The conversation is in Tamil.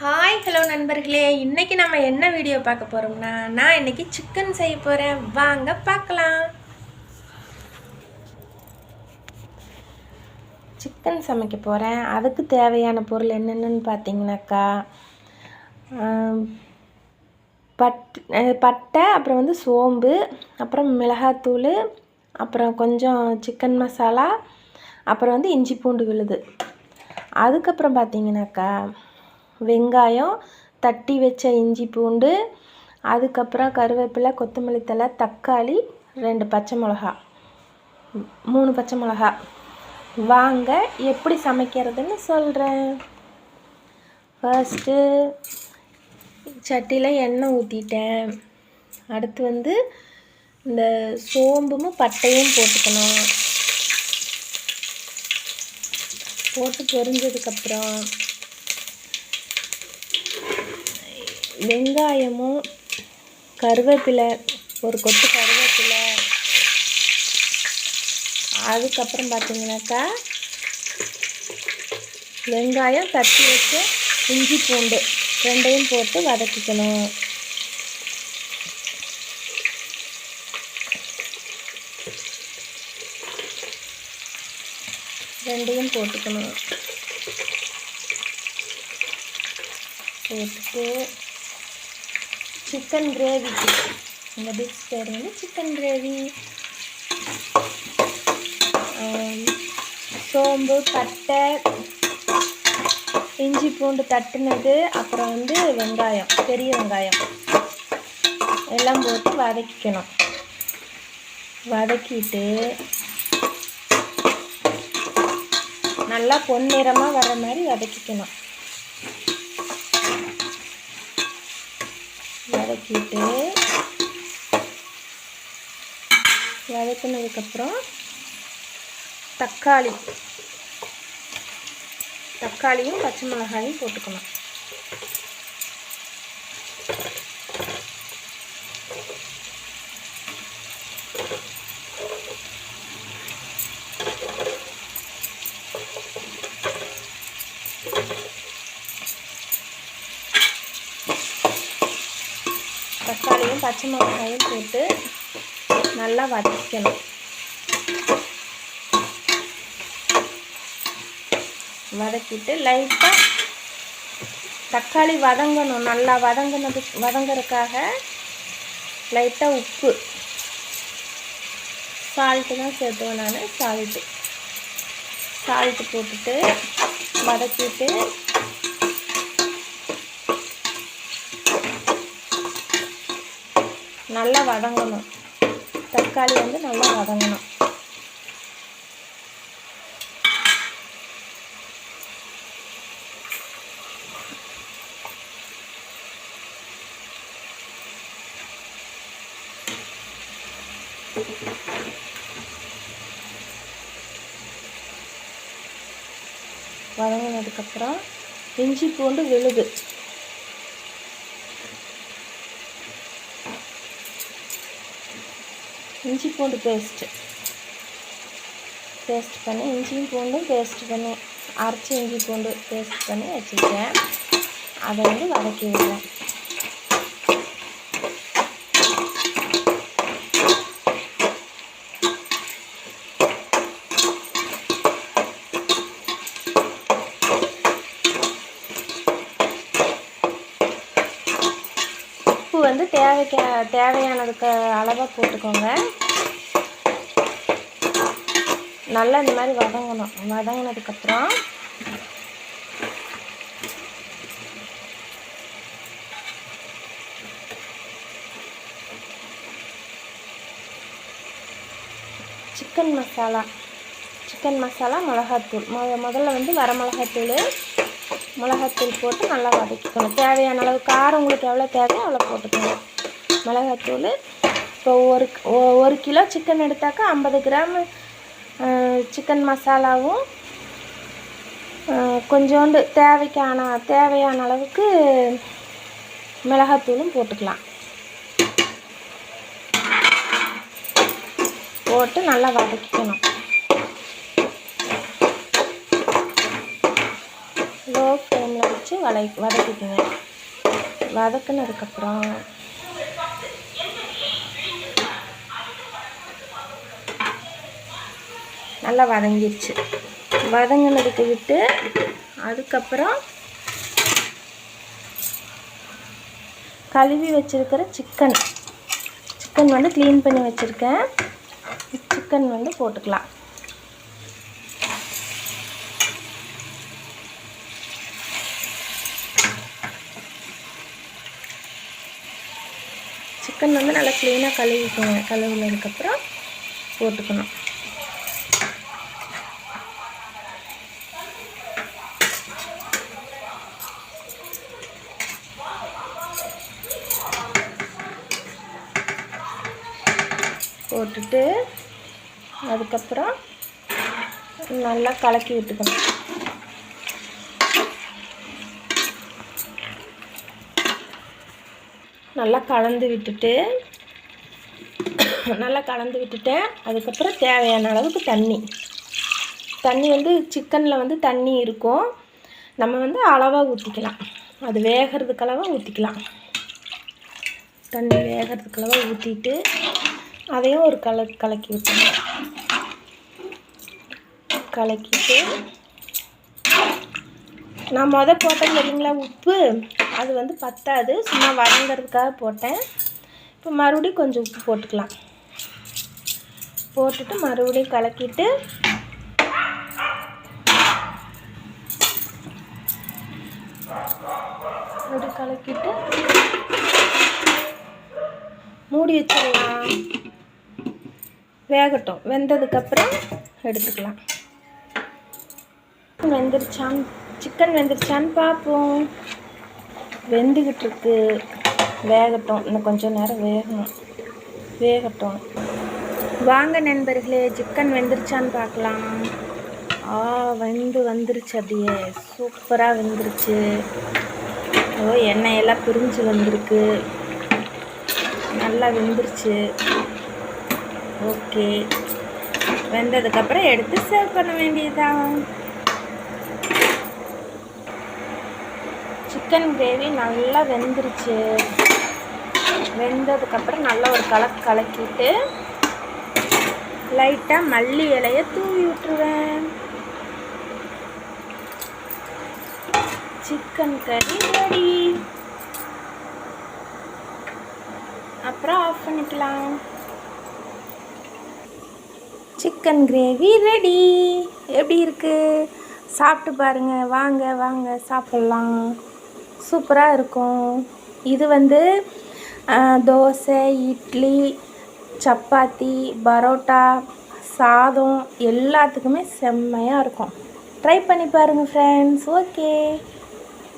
ஹாய் ஹலோ நண்பர்களே. இன்றைக்கி நம்ம என்ன வீடியோ பார்க்க போகிறோம்னா நான் இன்றைக்கி சிக்கன் செய்ய போகிறேன் வாங்க பார்க்கலாம். சிக்கன் சமைக்க போகிறேன் அதுக்கு தேவையான பொருள் என்னென்னு பார்த்தீங்கன்னாக்கா பட் பட்டை அப்புறம் வந்து சோம்பு அப்புறம் மிளகாத்தூள் அப்புறம் கொஞ்சம் சிக்கன் மசாலா அப்புறம் வந்து இஞ்சி பூண்டு விழுது. அதுக்கப்புறம் பார்த்தீங்கன்னாக்கா வெங்காயம் தட்டி வச்ச இஞ்சி பூண்டு அதுக்கப்புறம் கருவேப்பிலை கொத்தமல்லி தழை தக்காளி ரெண்டு பச்சை மிளகா. மூணு பச்சை மிளகா. வாங்க எப்படி சமைக்கிறதுன்னு சொல்கிறேன் ஃபர்ஸ்ட்டு சட்டியில் எண்ணெய் ஊற்றிட்டேன் அடுத்து வந்து இந்த சோம்பும் பட்டையும் போட்டுக்கணும். போட்டு பொரிஞ்சதுக்கப்புறம் வெங்காயமும் கருவேப்பிலை ஒரு கொத்து கருவேப்பிலை. அதுக்கப்புறம் பார்த்தீங்கன்னாக்கா வெங்காயம் தட்டி வச்ச இஞ்சி பூண்டு ரெண்டையும் போட்டு வதக்கிக்கணும். ரெண்டையும் போட்டுக்கணும். போட்டுட்டு சிக்கன் கிரேவிக்கு இந்த டிஷ் பேர் வந்து சிக்கன் கிரேவி um, சோம்பு பட்டை இஞ்சி பூண்டு தட்டுனது அப்புறம் வந்து வெங்காயம் பெரிய வெங்காயம். எல்லாம் போட்டு வதக்கிக்கணும். வதக்கிட்டு நல்லா பொன்னிறமாக வர மாதிரி வதக்கிக்கணும். வதக்கிட்டு வதக்கினதுக்கப்புறம் தக்காளி. தக்காளியும் பச்சை மிளகாயும் போட்டுக்கணும் தக்காளியும் பச்சை மிளகாயும் போட்டு நல்லா வதக்கணும். வதக்கிட்டு லைட்டாக தக்காளி வதங்கணும். நல்லா வதங்கினது வதங்கறதுக்காக லைட்டாக உப்பு. சால்ட்டு தான் சேர்த்துவேன் நான் சால்ட்டு சால்ட்டு போட்டுட்டு வதக்கிட்டு நல்லா வதங்கணும். தக்காளி வந்து நல்லா வதங்கணும். வதங்கினதுக்கப்புறம் இஞ்சி பூண்டு விழுது. இஞ்சி பூண்டு பேஸ்ட்டு. பேஸ்ட் பண்ணி இஞ்சியும் பூண்டும் பேஸ்ட் பண்ணி அரைச்சி இஞ்சி பூண்டு பேஸ்ட் பண்ணி வச்சுருக்கேன். அதை வந்து வதக்கி விடுவேன் தேவைக்கு தேவையானதுக்கு அளவாக போட்டுக்கோங்க. நல்லா இந்த மாதிரி வதங்கணும். வதங்கினதுக்கப்புறம் சிக்கன் மசாலா. சிக்கன் மசாலா மிளகாத்தூள். முத முதல்ல வந்து வர மிளகாத்தூள் மிளகாத்தூள் போட்டு நல்லா வதக்கிக்கணும். தேவையான அளவு காரம் உங்களுக்கு எவ்வளோ தேவையோ அவ்வளோ போட்டுக்கணும் மிளகாத்தூள். இப்போ ஒரு ஒரு கிலோ சிக்கன் எடுத்தாக்கா ஐம்பது கிராம் சிக்கன் மசாலாவும் கொஞ்சோண்டு தேவைக்கான தேவையான அளவுக்கு மிளகாத்தூளும் போட்டுக்கலாம். போட்டு நல்லா வதக்கிக்கணும். லோ ஃப்ளேமில் வச்சு வச்சு வளை வதக்கிக்கோங்க. வதக்குனதுக்கப்புறம் நல்லா வதங்கிடுச்சு. வதங்கினதுக்கு விட்டு அதுக்கப்புறம் கழுவி வச்சுருக்கிற சிக்கன் சிக்கன் வந்து க்ளீன் பண்ணி வச்சுருக்கேன். சிக்கன் வந்து போட்டுக்கலாம். சிக்கன் வந்து நல்லா க்ளீனாக கழுவிக்கணும் கழுவுனதுக்கப்புறம் போட்டுக்கணும். போட்டுட்டு அதுக்கப்புறம் நல்லா கலக்கி விட்டுக்கணும். நல்லா கலந்து விட்டுட்டு நல்லா கலந்து விட்டுட்டேன் அதுக்கப்புறம் தேவையான அளவுக்கு தண்ணி. தண்ணி வந்து சிக்கனில் வந்து தண்ணி இருக்கும். நம்ம வந்து அளவாக ஊற்றிக்கலாம் அது வேகிறதுக்கு அளவாக ஊற்றிக்கலாம் தண்ணி வேகிறதுக்கு அளவாக ஊற்றிட்டு அதையும் ஒரு கல கலக்கி விட்டுருங்க கலக்கிட்டு. நான் மொதல் போட்டேன் தெரியுங்களா? உப்பு. அது வந்து பத்தாது. சும்மா வதங்கிறதுக்காக போட்டேன். இப்போ மறுபடியும் கொஞ்சம் உப்பு போட்டுக்கலாம். போட்டுட்டு மறுபடியும் கலக்கிட்டு. மறுபடியும் கலக்கிட்டு. மூடி வச்சிடலாம். வேகட்டும். வெந்ததுக்கப்புறம் எடுத்துக்கலாம். வெந்துருச்சான் சிக்கன் வெந்துருச்சான்னு பார்ப்போம். வெந்துக்கிட்டு இருக்கு வேகட்டும். இன்னும் கொஞ்சம் நேரம் வேகணும். வேகட்டும். வாங்க நண்பர்களே சிக்கன் வெந்துருச்சான்னு பார்க்கலாம். ஆ வெந்து வந்துருச்சு அப்படியே. சூப்பராக வெந்துருச்சு. ஓ எண்ணெயெல்லாம் பிரிஞ்சு வந்திருக்கு. நல்லா வெந்துருச்சு. ஓகே. வெந்ததுக்கப்புறம் எடுத்து சர்வ் பண்ண வேண்டியதுதான். சிக்கன் கிரேவி நல்லா வெந்துருச்சு. வெந்ததுக்கப்புறம் நல்லா ஒரு கலக்கு கலக்கிட்டு லைட்டாக மல்லி இலையை தூவி விட்டுருவேன். சிக்கன் கறி ரெடி அப்புறம் ஆஃப் பண்ணிக்கலாம். Chicken gravy ready. எப்படி இருக்குது சாப்பிட்டு பாருங்கள் வாங்க வாங்க சாப்பிட்லாம். சூப்பராக இருக்கும். இது வந்து தோசை இட்லி சப்பாத்தி பரோட்டா சாதம் எல்லாத்துக்குமே செம்மையாக இருக்கும். ட்ரை பண்ணி பாருங்கள் ஃப்ரெண்ட்ஸ் ஓகே